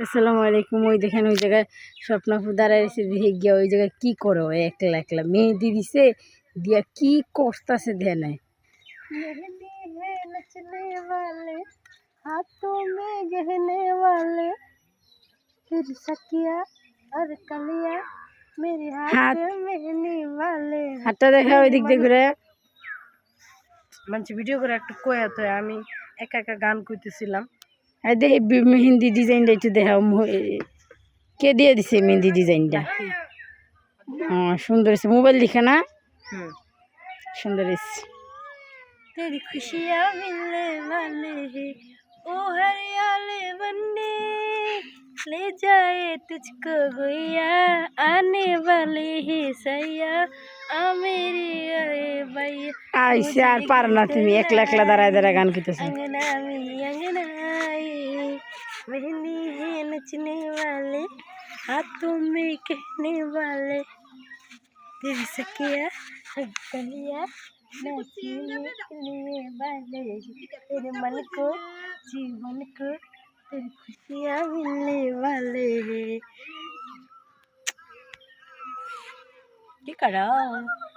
আসসালামু আলাইকুম ওই দেখেন ওই জায়গায় স্বপ্নাপু দাঁড়াইছে দেখে গিয়া ওই জায়গায় কি করে ও একলা একলা মেহেদি দিছে দিয়া কি করতেছে ধ্যানে मेहंदी है नचने वाले हाथों में गहने वाले फिर सकिया और कलिया मेरे हाथ हाथ मेहंदी वाले হাতটা দেখা ওই দিক দিয়ে ঘুরে মানুষ ভিডিও করে একটা কয়া তো আমি একা একা গান করতেছিলাম আর দেখি বি- মেহেন্দি ডিজাইনটা একটু দেখাও মো- এ- কে দিয়ে দিছে মেহেন্দি ডিজাইনটা ও সুন্দর হয়েছে মোবাইল লিখে না হুম সুন্দর হয়েছে तेरी खुशियाँ मिलने वाले हैं ओ हरियाले बनने ले जाए तुझको गोया आने वाले हैं सैया आ मेरी आए भैया আইসে আর পার না তুমি একলা একলা দাঁড়ায় দাঁড়ায় গান করতেছো अंगना में अंगना बहनी है नचने वाले, हाथों में कहने वाले। दिल सकिया गलिया, नाचने वाले। तेरे मन को, जीवन को, तेरी खुशियाँ मिलने वाले। ठीक है